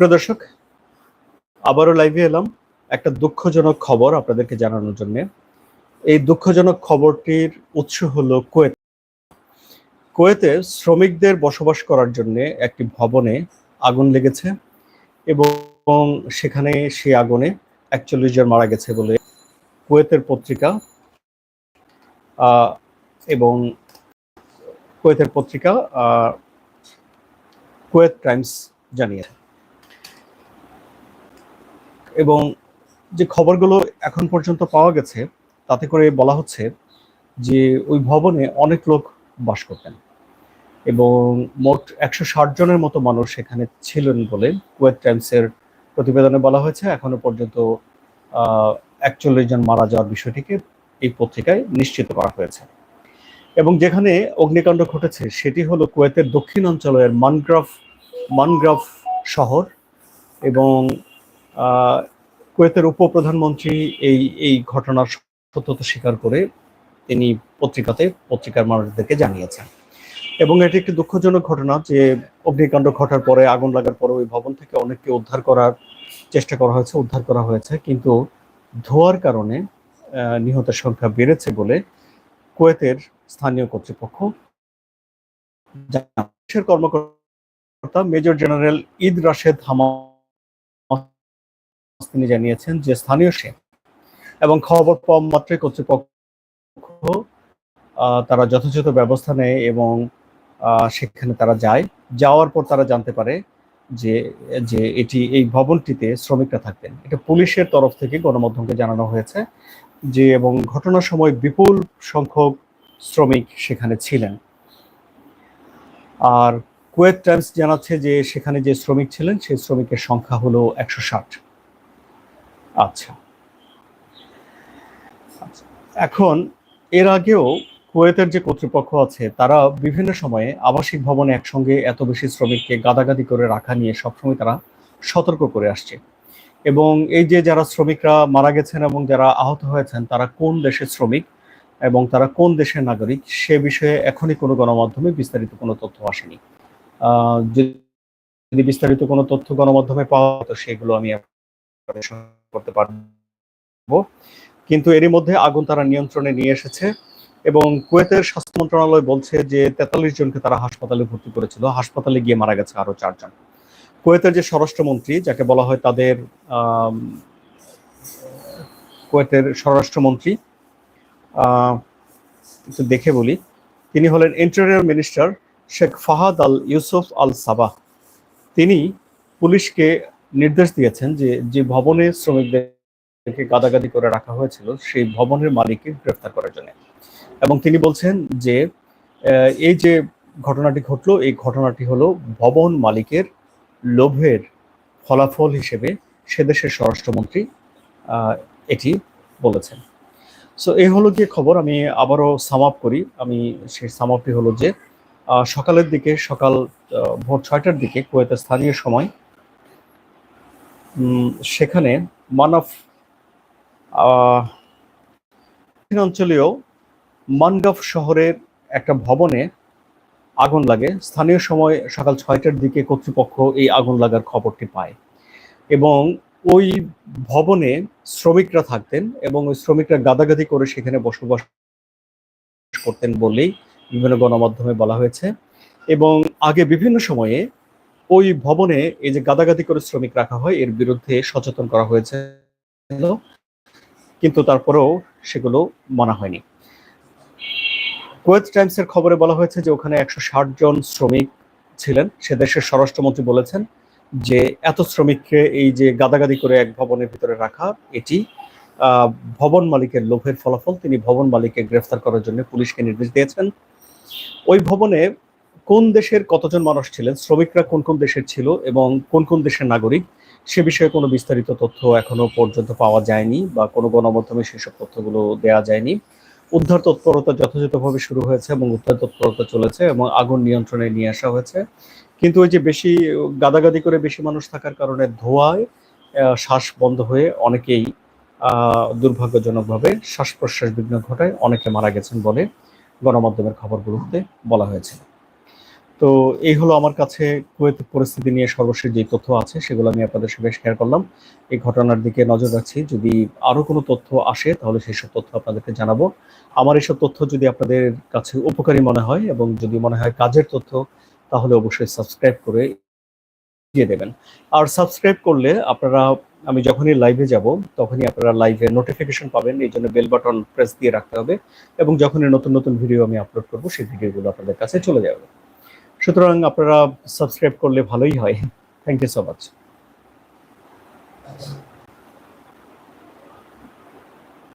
প্রিয় দর্শক, আবারও লাইভে এলাম। একটা দুঃখজনক খবর আপনাদেরকে জানানোর জন্য। এই দুঃখজনক খবরটির উৎস হলো কুয়েত। কুয়েতে শ্রমিকদের বসবাস করার জন্য একটি ভবনে আগুন লেগেছে এবং সেখানে সেই আগুনে একচল্লিশ জন মারা গেছে বলে কুয়েতের পত্রিকা এবং কুয়েতের পত্রিকা কুয়েত টাইমস জানিয়েছে। এবং যে খবরগুলো এখন পর্যন্ত পাওয়া গেছে, তাতে করে বলা হচ্ছে যে ওই ভবনে অনেক লোক বাস করতেন এবং মোট একশো ষাট জনের মতো মানুষ সেখানে ছিলেন বলে কুয়েত টাইমসের প্রতিবেদনে বলা হয়েছে। এখনও পর্যন্ত একচল্লিশ জন মারা যাওয়ার বিষয়টিকে এই পত্রিকায় নিশ্চিত করা হয়েছে। এবং যেখানে অগ্নিকাণ্ড ঘটেছে, সেটি হলো কুয়েতের দক্ষিণ অঞ্চলের মানগ্রাফ মানগ্রাফ শহর এবং কুয়েতের উপপ্রধানমন্ত্রী এই এই ঘটনার সত্যতা স্বীকার করে তিনি পত্রিকাতে পত্রিকার মানুষদেরকে জানিয়েছেন এবং এটি একটি দুঃখজনক ঘটনা যে অগ্নিকাণ্ড ঘটার পরে, আগুন লাগার পরে ওই ভবন থেকে অনেককে উদ্ধার করার চেষ্টা করা হয়েছে, উদ্ধার করা হয়েছে কিন্তু ধোয়ার কারণে নিহতের সংখ্যা বেড়েছে বলে কুয়েতের স্থানীয় কর্তৃপক্ষ। কর্মকর্তা মেজর জেনারেল ঈদ রাশেদ হামা তিনি জানিয়েছেন যে স্থানীয় সে এবং খবর পাওয়া মাত্রই কর্তৃপক্ষ তারা যথাযথ ব্যবস্থা নেয় এবং সেখানে তারা যায়। যাওয়ার পর তারা জানতে পারে যে যে এটি, এই ভবনটিতে শ্রমিকরা থাকতেন। এটা পুলিশের তরফ থেকে গণমাধ্যমকে জানানো হয়েছে যে, এবং ঘটনার সময় বিপুল সংখ্যক শ্রমিক সেখানে ছিলেন। আর কুয়েত টাইমস জানাচ্ছে যে, সেখানে যে শ্রমিক ছিলেন, সেই শ্রমিকের সংখ্যা হলো একশো ষাট। আচ্ছা। এখন এর আগেও কুয়েতের যে কর্তৃপক্ষ আছে, তারা বিভিন্ন সময়ে আবাসিক ভবনে একসঙ্গে এত বেশি শ্রমিককে গাদাগাদি করে রাখা নিয়ে সবসময় তারা সতর্ক করে আসছে এবং এই যে যারা শ্রমিকরা মারা গেছেন এবং যারা আহত হয়েছেন, তারা কোন দেশের শ্রমিক এবং তারা কোন দেশের নাগরিক, সে বিষয়ে এখনই কোনো গণমাধ্যমে বিস্তারিত কোনো তথ্য আসেনি যদি বিস্তারিত কোনো তথ্য গণমাধ্যমে পাওয়া তো সেগুলো আমি করতে পারব। কিন্তু এরই মধ্যে আগুন তারা নিয়ন্ত্রণে নিয়ে এসেছে এবং কুয়েতের স্বাস্থ্য মন্ত্রণালয় বলছে যে তেতাল্লিশ জনকে তারা হাসপাতালে ভর্তি করেছিল। হাসপাতালে গিয়ে মারা গেছে আরও চারজন। কুয়েতের যে স্বরাষ্ট্রমন্ত্রী, যাকে বলা হয় তাদের কুয়েতের স্বরাষ্ট্রমন্ত্রী একটু দেখে বলি, তিনি হলেন interior minister Sheikh Fahad Al Yousef Al Sabah. তিনি পুলিশকে নির্দেশ দিয়েছেন যে যে ভবনে শ্রমিকদেরকে গাদাগাদি করে রাখা হয়েছিল, সেই ভবনের মালিককে গ্রেফতার করার জন্য। এবং তিনি বলছেন যে এই যে ঘটনাটি ঘটলো, এই ঘটনাটি হলো ভবন মালিকের লোভের ফলাফল হিসেবে সে দেশের স্বরাষ্ট্রমন্ত্রী এটি বলেছেন। সো এই হলো গিয়ে খবর, আমি আবারও সামাপ করি। আমি সেই সাম আপটি হলো যে সকালের দিকে, সকাল ভোর ছয়টার দিকে কুয়েতের স্থানীয় সময় সেখানে আহ, অঞ্চলীয় মানগাফ শহরের একটা ভবনে আগুন লাগে। স্থানীয় সময় সকাল ছয়টার দিকে কর্তৃপক্ষ এই আগুন লাগার খবরটি পায় এবং ওই ভবনে শ্রমিকরা থাকতেন এবং ওই শ্রমিকরা গাদাগাদি করে সেখানে বসবাস করতেন বলেই বিভিন্ন গণমাধ্যমে বলা হয়েছে। এবং আগে বিভিন্ন সময়ে ওই ভবনে এই যে গাদাগাদি করে শ্রমিক রাখা হয়, এর বিরুদ্ধে সচেতন করা হয়েছে। কিন্তু তারপরেও সেগুলো মানা হয়নি। কুয়েত টাইমসের খবরে বলা হয়েছে যে ওখানে একশো ষাট জন শ্রমিক ছিলেন। সে দেশের স্বরাষ্ট্রমন্ত্রী বলেছেন যে এত শ্রমিককে এই যে গাদাগাদি করে এক ভবনের ভিতরে রাখা, এটি ভবন মালিকের লোভের ফলাফল। তিনি ভবন মালিককে গ্রেফতার করার জন্য পুলিশকে নির্দেশ দিয়েছেন। ওই ভবনে কোন দেশের কতজন মানুষ ছিলেন, শ্রমিকরা কোন কোন দেশের ছিল এবং কোন কোন দেশের নাগরিক, সে বিষয়ে কোনো বিস্তারিত তথ্য এখনও পর্যন্ত পাওয়া যায়নি বা কোনো গণমাধ্যমে সেসব তথ্যগুলো দেওয়া যায়নি। উদ্ধার তৎপরতা যথাযথভাবে শুরু হয়েছে এবং উদ্ধার তৎপরতা চলেছে এবং আগুন নিয়ন্ত্রণে নিয়ে আসা হয়েছে। কিন্তু ওই যে বেশি, গাদাগাদি করে বেশি মানুষ থাকার কারণে ধোঁয়ায় শ্বাস বন্ধ হয়ে অনেকেই দুর্ভাগ্যজনকভাবে শ্বাস প্রশ্বাস বিঘ্ন ঘটায় অনেকে মারা গেছেন বলে গণমাধ্যমের খবরগুলোতে বলা হয়েছে। তো এই হলো আমার কাছে কুয়েতের পরিস্থিতি নিয়ে সর্বশেষ যে তথ্য আছে, সেগুলো আমি আপনাদের সঙ্গে শেয়ার করলাম। এই ঘটনার দিকে নজর রাখছি। যদি আরও কোনো তথ্য আসে, তাহলে সেই সব তথ্য আপনাদেরকে জানাব। আমার এইসব তথ্য যদি আপনাদের কাছে উপকারী মনে হয় এবং যদি মনে হয় কাজের তথ্য, তাহলে অবশ্যই সাবস্ক্রাইব করে দিয়ে দেবেন। আর সাবস্ক্রাইব করলে আপনারা, আমি যখনই লাইভে যাব, তখনই আপনারা লাইভে নোটিফিকেশন পাবেন। এই জন্য বেল বাটন প্রেস দিয়ে রাখতে হবে এবং যখনই নতুন নতুন ভিডিও আমি আপলোড করব, সেই ভিডিওগুলো আপনাদের কাছে চলে যাবে। সুতরাং আপনারা সাবস্ক্রাইব করলে ভালোই হয়। Thank you so much